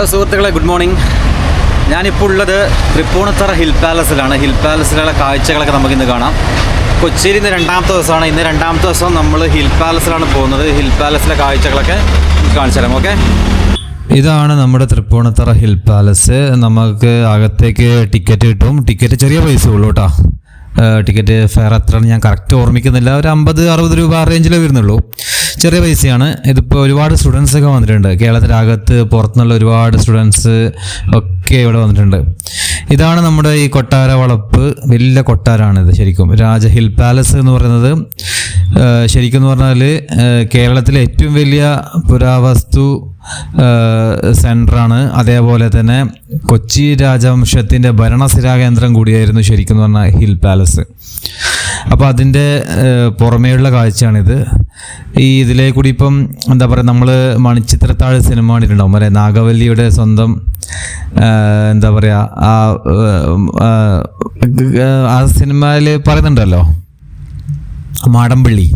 Hello സുഹൃത്തുക്കളെ good morning. ഞാനിപ്പോൾ ഉള്ളത് തൃപ്പൂണിത്തറ ഹിൽ പാലസിലാണ്. ഹിൽ പാലസിലുള്ള കാഴ്ചകളൊക്കെ നമുക്കിന്ന് കാണാം. കൊച്ചിയിൽ ഇന്ന് രണ്ടാമത്തെ ദിവസമാണ്. ഇന്ന് രണ്ടാമത്തെ ദിവസം നമ്മൾ ഹിൽ പാലസിലാണ് പോകുന്നത്. ഹിൽ പാലസിലെ കാഴ്ചകളൊക്കെ കാണിച്ചു തരാം ഓക്കെ? ഇതാണ് നമ്മുടെ തൃപ്പൂണിത്തറ ഹിൽ പാലസ്. നമുക്ക് അകത്തേക്ക് ടിക്കറ്റ് കിട്ടും. ടിക്കറ്റ് ചെറിയ പൈസ ഉള്ളൂ കേട്ടോ. ടിക്കറ്റ് ഫെയർ എത്രയാണ് ഞാൻ കറക്റ്റ് ഓർമ്മിക്കുന്നില്ല. ഒരു അമ്പത് അറുപത് രൂപ റേഞ്ചിലേ വരുന്നുള്ളൂ. ചെറിയ പൈസയാണ്. ഇതിപ്പോൾ ഒരുപാട് സ്റ്റുഡൻസ് ഒക്കെ വന്നിട്ടുണ്ട്. കേരളത്തിനകത്ത് പുറത്തുനിന്നുള്ള ഒരുപാട് സ്റ്റുഡൻസ് ഒക്കെ ഇവിടെ വന്നിട്ടുണ്ട്. ഇതാണ് നമ്മുടെ ഈ കൊട്ടാര വളപ്പ്. വലിയ കൊട്ടാരമാണിത് ശരിക്കും. രാജ ഹിൽ പാലസ് എന്ന് പറയുന്നത് ശരിക്കും എന്ന് പറഞ്ഞാൽ കേരളത്തിലെ ഏറ്റവും വലിയ പുരാവസ്തു സെന്ററാണ് അതേപോലെ തന്നെ കൊച്ചി രാജവംശത്തിന്റെ ഭരണസിരാ കേന്ദ്രം കൂടിയായിരുന്നു ശരിക്കും പറഞ്ഞാൽ ഹിൽ പാലസ്. അപ്പോൾ അതിന്റെ പുറമേയുള്ള കാഴ്ചയാണിത്. ഈ ഇതിലെ കൂടി ഇപ്പം എന്താ പറയുക നമ്മൾ മണിച്ചിത്രത്താഴ് സിനിമ കണ്ടിട്ടുണ്ടാവും. അല്ലെ നാഗവല്ലിയുടെ സ്വന്തം എന്താ പറയുക ആ, ആ സിനിമയിൽ പറയുന്നുണ്ടല്ലോ മാടമ്പള്ളി.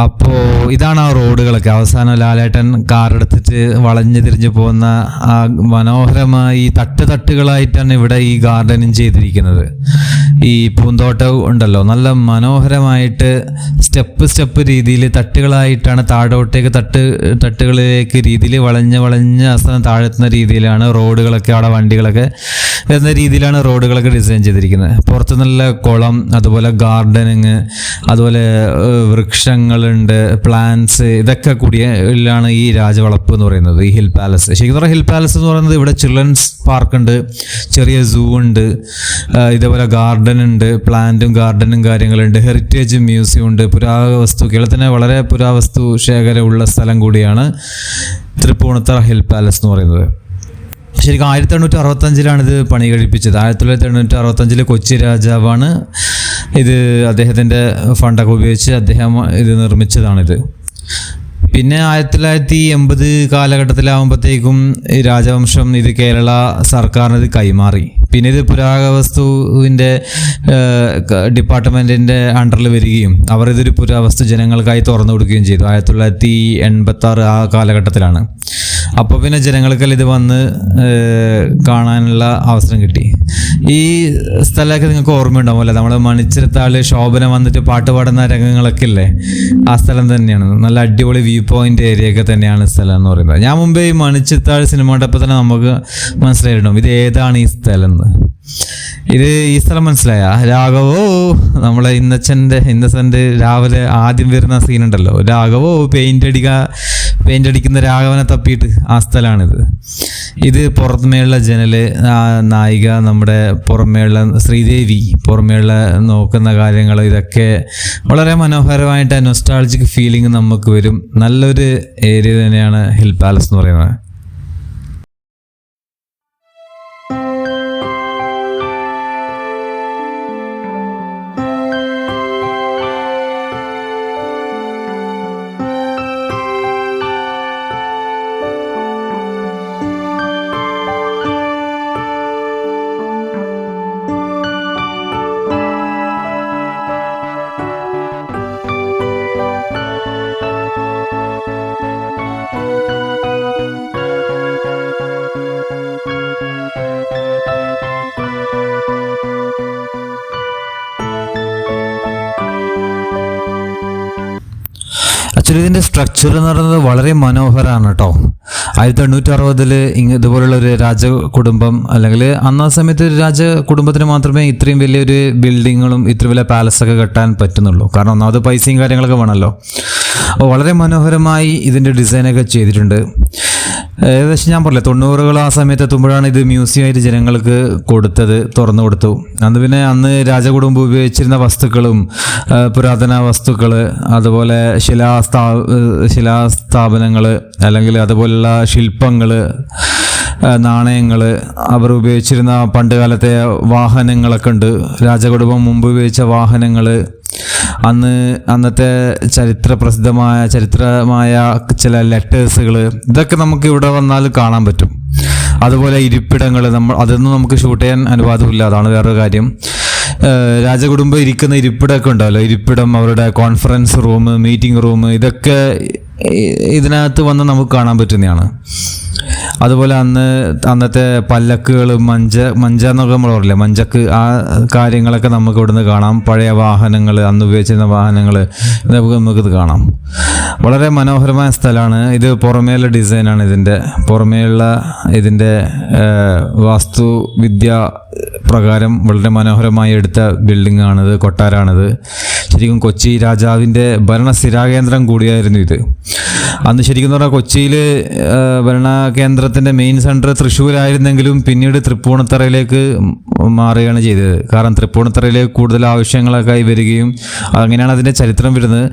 അപ്പോൾ ഇതാണ് ആ റോഡുകളൊക്കെ. അവസാനം ലാലേട്ടൻ കാർ എടുത്തിട്ട് വളഞ്ഞു തിരിഞ്ഞു പോകുന്ന ആ മനോഹരമായി തട്ട് തട്ടുകളായിട്ടാണ് ഇവിടെ ഈ ഗാർഡനും ചെയ്തിരിക്കുന്നത്. ഈ പൂന്തോട്ടം ഉണ്ടല്ലോ. നല്ല മനോഹരമായിട്ട് സ്റ്റെപ്പ് സ്റ്റെപ്പ് രീതിയിൽ തട്ടുകളായിട്ടാണ് താഴോട്ടേക്ക് തട്ട് തട്ടുകളിലേക്ക് രീതിയിൽ വളഞ്ഞ് വളഞ്ഞ് അവസാനം താഴെത്തുന്ന രീതിയിലാണ് റോഡുകളൊക്കെ അവിടെ വണ്ടികളൊക്കെ എന്ന രീതിയിലാണ് റോഡുകളൊക്കെ ഡിസൈൻ ചെയ്തിരിക്കുന്നത്. പുറത്ത് നല്ല കുളം അതുപോലെ ഗാർഡനിങ് അതുപോലെ ഏഹ്, വൃക്ഷങ്ങളുണ്ട് പ്ലാന്റ്സ് ഇതൊക്കെ കൂടിയാണ് ഈ രാജവളപ്പ് എന്ന് പറയുന്നത് ഈ ഹിൽ പാലസ്. ശരിക്കും പറഞ്ഞാൽ ഹിൽ പാലസ് എന്ന് പറയുന്നത് ഇവിടെ ചിൽഡ്രൻസ് പാർക്ക് ഉണ്ട് ചെറിയ സൂ ഉണ്ട് ഇതേപോലെ ഗാർഡൻ ഉണ്ട് പ്ലാന്റും ഗാർഡനും കാര്യങ്ങളുണ്ട് ഹെറിറ്റേജ് മ്യൂസിയം ഉണ്ട് പുരാവസ്തു കേരളത്തിന് വളരെ പുരാവസ്തു ശേഖരമുള്ള സ്ഥലം കൂടിയാണ് തൃപ്പൂണിത്തറ ഹിൽ പാലസ് എന്ന് പറയുന്നത്. ശരിക്കും ആയിരത്തി എണ്ണൂറ്റി അറുപത്തഞ്ചിലാണ് ഇത് പണി കഴിപ്പിച്ചത്. ആയിരത്തി തൊള്ളായിരത്തി എണ്ണൂറ്റി അറുപത്തഞ്ചിൽ കൊച്ചി രാജാവാണ് ഇത് അദ്ദേഹത്തിന്റെ ഫണ്ടൊക്കെ ഉപയോഗിച്ച് അദ്ദേഹം ഇത് നിർമ്മിച്ചതാണിത്. പിന്നെ ആയിരത്തി തൊള്ളായിരത്തി എൺപത് കാലഘട്ടത്തിലാകുമ്പോഴത്തേക്കും രാജവംശം ഇത് കേരള സർക്കാരിന് ഇത് കൈമാറി. പിന്നെ ഇത് പുരാവസ്തുവിന്റെ ഡിപ്പാർട്ട്മെന്റിന്റെ അണ്ടറിൽ വരികയും അവർ ഇതൊരു പുരാവസ്തു ജനങ്ങൾക്കായി തുറന്നു കൊടുക്കുകയും ചെയ്തു. ആയിരത്തി തൊള്ളായിരത്തി എൺപത്തി ആറ് ആ കാലഘട്ടത്തിലാണ്. അപ്പോൾ പിന്നെ ജനങ്ങൾക്കെല്ലാം ഇത് വന്ന് കാണാനുള്ള അവസരം കിട്ടി. ഈ സ്ഥലമൊക്കെ നിങ്ങൾക്ക് ഓർമ്മയുണ്ടാവും അല്ലേ? നമ്മൾ മണിച്ചിരത്താൾ ശോഭന വന്നിട്ട് പാട്ട് പാടുന്ന രംഗങ്ങളൊക്കെ ഇല്ലേ? ആ സ്ഥലം തന്നെയാണ്. നല്ല അടിപൊളി വ്യൂ പോയിന്റ് ഏരിയ ഒക്കെ തന്നെയാണ് സ്ഥലം എന്ന് പറയുന്നത്. ഞാൻ മുമ്പേ ഈ മണിച്ചിരത്താഴ് സിനിമ കണ്ടപ്പോൾ തന്നെ നമുക്ക് മനസ്സിലായിട്ടുണ്ടാവും ഇത് ഏതാണ് ഈ സ്ഥലം എന്ന്. ഇത് ഈ സ്ഥലം മനസ്സിലായ? രാഘവോ നമ്മളെ ഇന്നച്ചന്റെ ഇന്നസെന്റ് രാവിലെ ആദ്യം വരുന്ന സീനുണ്ടല്ലോ രാഘവോ പെയിന്റ് അടിക്കുക പെയിന്റ് അടിക്കുന്ന രാഘവനെ തപ്പിയിട്ട് ആ സ്ഥലമാണിത് ഇത് പുറമേയുള്ള ജനൽ നായിക നമ്മുടെ പുറമേയുള്ള ശ്രീദേവി പുറമേയുള്ള നോക്കുന്ന കാര്യങ്ങൾ ഇതൊക്കെ വളരെ മനോഹരമായിട്ട് നൊസ്റ്റാളജിക് ഫീലിംഗ് നമുക്ക് വരും. നല്ലൊരു ഏരിയ തന്നെയാണ് ഹിൽ പാലസ് എന്ന് പറയുന്നത്. ഇതിന്റെ സ്ട്രക്ചർ എന്ന് പറയുന്നത് വളരെ മനോഹരമാണ് കേട്ടോ ആയിരത്തി എണ്ണൂറ്റി അറുപതിൽ ഇതുപോലുള്ള ഒരു രാജകുടുംബം അല്ലെങ്കിൽ അന്ന് ആ സമയത്ത് ഒരു രാജകുടുംബത്തിന് മാത്രമേ ഇത്രയും വലിയൊരു ബിൽഡിങ്ങുകളും ഇത്രയും വലിയ പാലസൊക്കെ കെട്ടാൻ പറ്റുന്നുള്ളൂ. കാരണം ഒന്നാമത് പൈസയും കാര്യങ്ങളൊക്കെ വേണമല്ലോ. അപ്പോൾ വളരെ മനോഹരമായി ഇതിന്റെ ഡിസൈനൊക്കെ ചെയ്തിട്ടുണ്ട്. ഏകദേശം ഞാൻ പറഞ്ഞില്ല തൊണ്ണൂറുകൾ ആ സമയത്ത് എത്തുമ്പോഴാണ് ഇത് മ്യൂസിയമായിട്ട് ജനങ്ങൾക്ക് കൊടുത്തത് തുറന്നു കൊടുത്തു. അന്ന് പിന്നെ അന്ന് രാജകുടുംബം ഉപയോഗിച്ചിരുന്ന വസ്തുക്കളും പുരാതന വസ്തുക്കൾ അതുപോലെ ശിലാസ്ഥാ ശിലാസ്ഥാപനങ്ങൾ അല്ലെങ്കിൽ അതുപോലുള്ള ശില്പങ്ങൾ നാണയങ്ങൾ അവർ ഉപയോഗിച്ചിരുന്ന പണ്ടുകാലത്തെ വാഹനങ്ങളൊക്കെ ഉണ്ട്. രാജകുടുംബം മുമ്പ് ഉപയോഗിച്ച വാഹനങ്ങൾ. അന്ന് അന്നത്തെ ചരിത്ര പ്രസിദ്ധമായ ചരിത്രമായ ചില ലെറ്റേഴ്സുകൾ ഇതൊക്കെ നമുക്ക് ഇവിടെ വന്നാൽ കാണാൻ പറ്റും. അതുപോലെ ഇരിപ്പിടങ്ങൾ നമ്മൾ അതൊന്നും നമുക്ക് ഷൂട്ട് ചെയ്യാൻ അനുവാദമില്ല അതാണ് വേറൊരു കാര്യം. രാജകുടുംബം ഇരിക്കുന്ന ഇരിപ്പിടമൊക്കെ ഉണ്ടാവല്ലോ ഇരിപ്പിടം അവരുടെ കോൺഫറൻസ് റൂം മീറ്റിംഗ് റൂം ഇതൊക്കെ ഇതിനകത്ത് വന്ന് നമുക്ക് കാണാൻ പറ്റുന്നതാണ്. അതുപോലെ അന്ന് അന്നത്തെ പല്ലക്കുകൾ മഞ്ച മഞ്ച എന്നൊക്കെ നമ്മൾ പറയില്ലേ മഞ്ചക്ക് ആ കാര്യങ്ങളൊക്കെ നമുക്ക് ഇവിടുന്ന് കാണാം. പഴയ വാഹനങ്ങൾ അന്ന് ഉപയോഗിച്ചിരുന്ന വാഹനങ്ങൾ ഇതൊക്കെ നമുക്കിത് കാണാം. വളരെ മനോഹരമായ സ്ഥലമാണ്. ഇത് പുറമേയുള്ള ഡിസൈനാണ് ഇതിന്റെ. പുറമേയുള്ള ഇതിന്റെ വാസ്തുവിദ്യ പ്രകാരം വളരെ മനോഹരമായി എടുത്ത ബിൽഡിംഗ് ആണിത് കൊട്ടാരാണിത്. ശരിക്കും കൊച്ചി രാജാവിന്റെ ഭരണ സ്ഥിരാകേന്ദ്രം കൂടിയായിരുന്നു ഇത്. അന്ന് ശരിക്കും പറഞ്ഞാൽ കൊച്ചിയിൽ ഭരണ കേന്ദ്രത്തിന്റെ മെയിൻ സെന്റർ തൃശ്ശൂരായിരുന്നെങ്കിലും പിന്നീട് തൃപ്പൂണിത്തറയിലേക്ക് മാറുകയാണ് ചെയ്തത്. കാരണം തൃപ്പൂണിത്തറയിലേക്ക് കൂടുതൽ ആവശ്യങ്ങളൊക്കെ ആയി വരികയും അങ്ങനെയാണ് അതിന്റെ ചരിത്രം വരുന്നത്.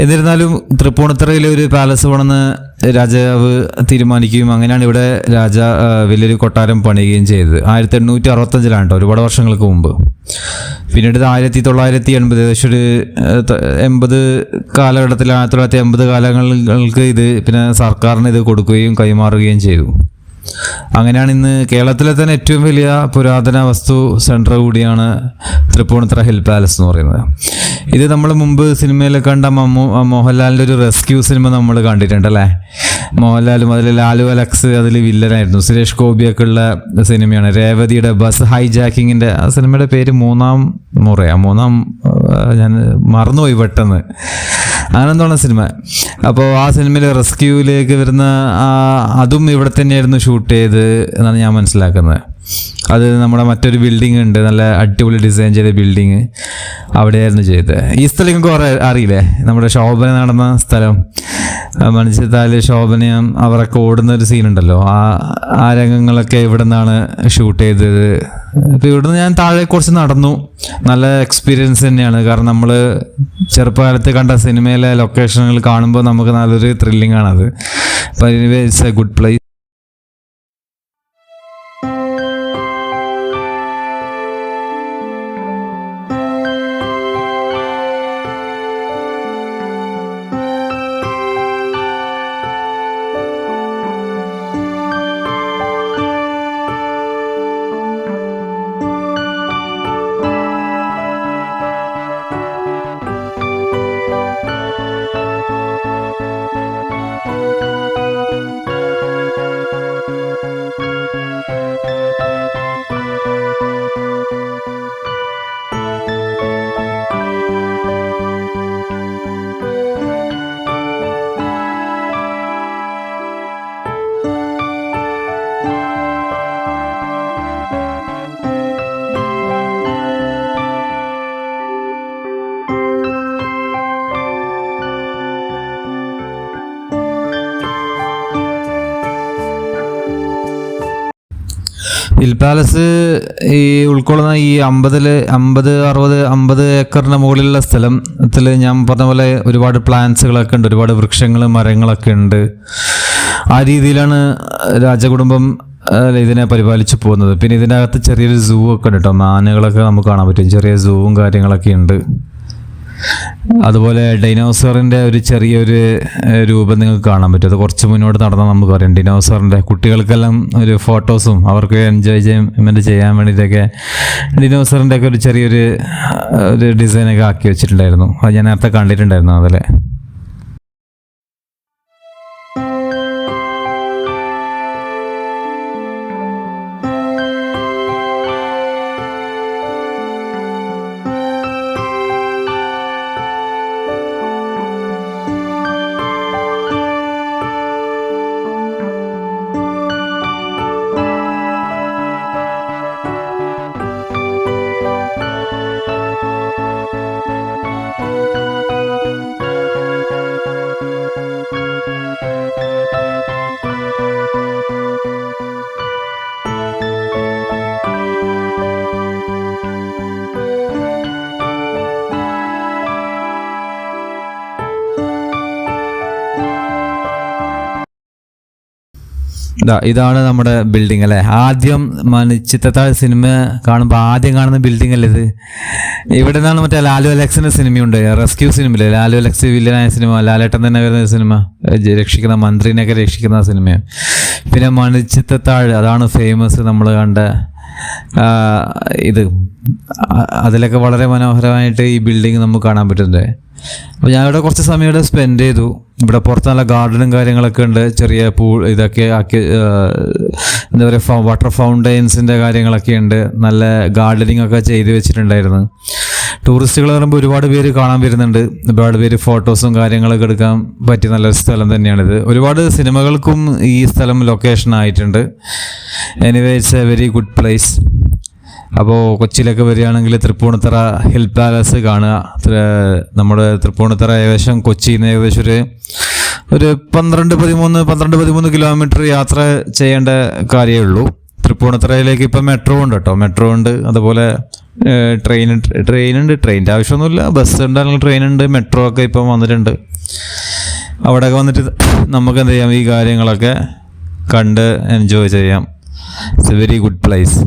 എന്നിരുന്നാലും തൃപ്പൂണിത്തറയിലെ ഒരു പാലസ് വേണമെന്ന് രാജാവ് തീരുമാനിക്കുകയും അങ്ങനെയാണ് ഇവിടെ രാജ വലിയൊരു കൊട്ടാരം പണിയുകയും ചെയ്തത്. ആയിരത്തി എണ്ണൂറ്റി അറുപത്തഞ്ചിലാണ് കേട്ടോ ഒരുപാട് വർഷങ്ങൾക്ക് മുമ്പ്. പിന്നീട് ഇത് ആയിരത്തി തൊള്ളായിരത്തി എൺപത് ഏകദേശം ഒരു എൺപത് കാലഘട്ടത്തിൽ ആയിരത്തി തൊള്ളായിരത്തി എൺപത് കാലങ്ങൾക്ക് ഇത് പിന്നെ സർക്കാരിന് ഇത് കൊടുക്കുകയും കൈമാറുകയും ചെയ്തു. അങ്ങനെയാണ് ഇന്ന് കേരളത്തിലെ തന്നെ ഏറ്റവും വലിയ പുരാതന വസ്തു സെന്റർ കൂടിയാണ് തൃപ്പൂണിത്തറ ഹിൽ പാലസ് എന്ന് പറയുന്നത്. ഇത് നമ്മൾ മുമ്പ് സിനിമയിൽ കണ്ട മമ്മൂ മോഹൻലാലിന്റെ ഒരു റെസ്ക്യൂ സിനിമ നമ്മൾ കണ്ടിട്ടുണ്ട് അല്ലേ? മോഹൻലാലും അതിൽ ലാലു അലക്സ് അതിൽ വില്ലനായിരുന്നു. സുരേഷ് ഗോപിയൊക്കെ ഉള്ള സിനിമയാണ്. രേവതിയുടെ ബസ് ഹൈജാക്കിങ്ങിന്റെ ആ സിനിമയുടെ പേര് മൂന്നാം മുറയാണ് മൂന്നാം ഞാൻ മറന്നുപോയി പെട്ടെന്ന്. ആനന്ദമാണ് സിനിമ? അപ്പോൾ ആ സിനിമയിൽ റെസ്ക്യൂവിലേക്ക് വരുന്ന അതും ഇവിടെ തന്നെയായിരുന്നു ഷൂട്ട് ചെയ്ത് എന്നാണ് ഞാൻ മനസ്സിലാക്കുന്നത്. അത് നമ്മുടെ മറ്റൊരു ബിൽഡിംഗ് ഉണ്ട്. നല്ല അടിപൊളി ഡിസൈൻ ചെയ്ത ബിൽഡിങ് അവിടെയായിരുന്നു ചെയ്തത്. ഈ സ്ഥലം കുറേ അറിയില്ലേ? നമ്മുടെ ശോഭന നടന്ന സ്ഥലം. മനുഷ്യത്താൽ ശോഭനയും അവരൊക്കെ ഓടുന്ന ഒരു സീനുണ്ടല്ലോ ആ ആ രംഗങ്ങളൊക്കെ ഇവിടെ നിന്നാണ് ഷൂട്ട് ചെയ്തത്. അപ്പോൾ ഇവിടുന്ന് ഞാൻ താഴെ കുറച്ച് നടന്നു. നല്ല എക്സ്പീരിയൻസ് തന്നെയാണ്. കാരണം നമ്മൾ ചെറുപ്പകാലത്ത് കണ്ട സിനിമയിലെ ലൊക്കേഷനുകൾ കാണുമ്പോൾ നമുക്ക് നല്ലൊരു ത്രില്ലിംഗ് ആണത്. അപ്പോൾ it's a good place hill palace ഈ ഉൾക്കൊള്ളുന്ന ഈ അമ്പതിൽ അമ്പത് അറുപത് അമ്പത് ഏക്കറിന് മുകളിലുള്ള സ്ഥലത്തിൽ ഞാൻ പറഞ്ഞ പോലെ ഒരുപാട് പ്ലാന്റ്സുകളൊക്കെ ഉണ്ട് ഒരുപാട് വൃക്ഷങ്ങൾ മരങ്ങളൊക്കെ ഉണ്ട്. ആ രീതിയിലാണ് രാജകുടുംബം ഇതിനെ പരിപാലിച്ചു പോകുന്നത്. പിന്നെ ഇതിനകത്ത് ചെറിയൊരു സൂ ഒക്കെ ഉണ്ട് കേട്ടോ മാനുകളൊക്കെ നമുക്ക് കാണാൻ പറ്റും. ചെറിയ സൂവും കാര്യങ്ങളൊക്കെ ഉണ്ട്. അതുപോലെ ഡൈനോസറിന്റെ ഒരു ചെറിയൊരു രൂപം നിങ്ങൾക്ക് കാണാൻ പറ്റും. അത് കുറച്ച് മുന്നോട്ട് നടന്നാൽ നമുക്ക് അറിയാം ഡിനോസറിന്റെ കുട്ടികൾക്കെല്ലാം ഒരു ഫോട്ടോസും അവർക്ക് എൻജോയ് ചെയ്യുമെന്റ് ചെയ്യാൻ വേണ്ടിയിട്ടൊക്കെ ഡിനോസറിന്റെ ഒക്കെ ഒരു ചെറിയൊരു ഒരു ഡിസൈനൊക്കെ ആക്കി വെച്ചിട്ടുണ്ടായിരുന്നു. അത് ഞാൻ നേരത്തെ കണ്ടിട്ടുണ്ടായിരുന്നു അതിലെ. ഇതാണ് നമ്മുടെ ബിൽഡിംഗ് അല്ലേ? ആദ്യം ചിത്രത്താഴ് സിനിമ കാണുമ്പോൾ ആദ്യം കാണുന്ന ബിൽഡിംഗ് അല്ലേ ഇത്? ഇവിടെ നിന്നാണ് മറ്റേ ലാലു അലക്സിന്റെ സിനിമയുണ്ട് റെസ്ക്യൂ സിനിമയില്ലേ ലാലു? അലക്സ് വില്ലനായ സിനിമ ലാലേട്ടൻ തന്നെ വരുന്ന സിനിമ രക്ഷിക്കുന്ന മന്ത്രിനെയൊക്കെ രക്ഷിക്കുന്ന സിനിമ പിന്നെ മണിച്ചിത്രത്താഴ് അതാണ് ഫേമസ് നമ്മൾ കണ്ട ഇത്. അതിലൊക്കെ വളരെ മനോഹരമായിട്ട് ഈ ബിൽഡിംഗ് നമുക്ക് കാണാൻ പറ്റുന്നുണ്ട്. അപ്പോൾ ഞാൻ ഇവിടെ കുറച്ച് സമയം ഇവിടെ സ്പെൻഡ് ചെയ്തു. ഇവിടെ പുറത്ത് നല്ല ഗാർഡനും കാര്യങ്ങളൊക്കെ ഉണ്ട്. ചെറിയ പൂ ഇതൊക്കെ ആക്കി എന്താ പറയുക വാട്ടർ ഫൗണ്ടെയിൻസിന്റെ കാര്യങ്ങളൊക്കെ ഉണ്ട്. നല്ല ഗാർഡനിങ് ഒക്കെ ചെയ്ത് വെച്ചിട്ടുണ്ടായിരുന്നു. ടൂറിസ്റ്റുകൾ പറയുമ്പോൾ ഒരുപാട് പേര് കാണാൻ വരുന്നുണ്ട്. ഒരുപാട് പേര് ഫോട്ടോസും കാര്യങ്ങളൊക്കെ എടുക്കാൻ പറ്റിയ നല്ലൊരു സ്ഥലം തന്നെയാണിത്. ഒരുപാട് സിനിമകൾക്കും ഈ സ്ഥലം ലൊക്കേഷൻ ആയിട്ടുണ്ട്. Anyway it's a very good place അപ്പോൾ കൊച്ചിയിലൊക്കെ വരികയാണെങ്കിൽ തൃപ്പൂണിത്തറ ഹിൽ പാലസ് കാണുക. നമ്മുടെ തൃപ്പൂണിത്തറ ഏകദേശം കൊച്ചിയിൽ നിന്ന് ഏകദേശം ഒരു ഒരു പന്ത്രണ്ട് പതിമൂന്ന് പന്ത്രണ്ട് പതിമൂന്ന് കിലോമീറ്റർ യാത്ര ചെയ്യേണ്ട കാര്യമേ ഉള്ളൂ. തൃപ്പൂണിത്തറയിലേക്ക് ഇപ്പം മെട്രോ ഉണ്ട് കേട്ടോ. മെട്രോ ഉണ്ട്. അതുപോലെ ട്രെയിൻ ഉണ്ട്. ട്രെയിനിന്റെ ആവശ്യമൊന്നുമില്ല. ബസ് ഉണ്ട് അല്ലെങ്കിൽ ട്രെയിൻ ഉണ്ട്. മെട്രോ ഒക്കെ ഇപ്പം വന്നിട്ടുണ്ട്. അവിടെയൊക്കെ വന്നിട്ട് നമുക്ക് എന്ത് ചെയ്യാം? ഈ കാര്യങ്ങളൊക്കെ കണ്ട് എൻജോയ് ചെയ്യാം. It's a very good place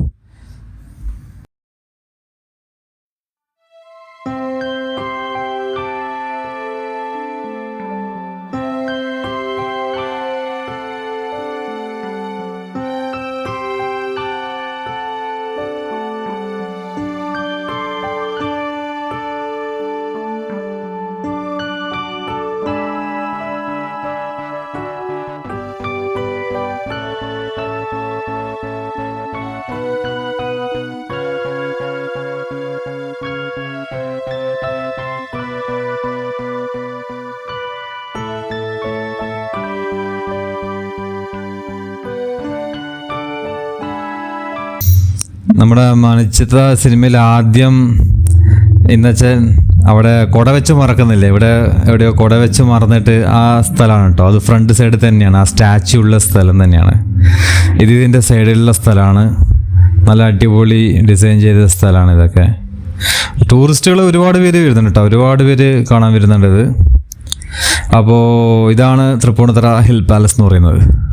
നമ്മുടെ മണിച്ചിത്ര സിനിമയിൽ ആദ്യം എന്നുവെച്ചാൽ അവിടെ കുട വെച്ച് മറക്കുന്നില്ലേ? ഇവിടെ എവിടെയോ കുട വെച്ച് മറന്നിട്ട് ആ സ്ഥലമാണ് കേട്ടോ. അത് ഫ്രണ്ട് സൈഡിൽ തന്നെയാണ്. ആ സ്റ്റാച്ചു ഉള്ള സ്ഥലം തന്നെയാണ്. ഇത് ഇതിന്റെ സൈഡിലുള്ള സ്ഥലമാണ്. നല്ല അടിപൊളി ഡിസൈൻ ചെയ്ത സ്ഥലമാണ് ഇതൊക്കെ. ടൂറിസ്റ്റുകൾ ഒരുപാട് പേര് വരുന്നുണ്ട് കേട്ടോ. ഒരുപാട് പേര് കാണാൻ വരുന്നുണ്ട് ഇത്. അപ്പോൾ ഇതാണ് തൃപ്പൂണിത്തറ ഹിൽ പാലസ് എന്ന് പറയുന്നത്.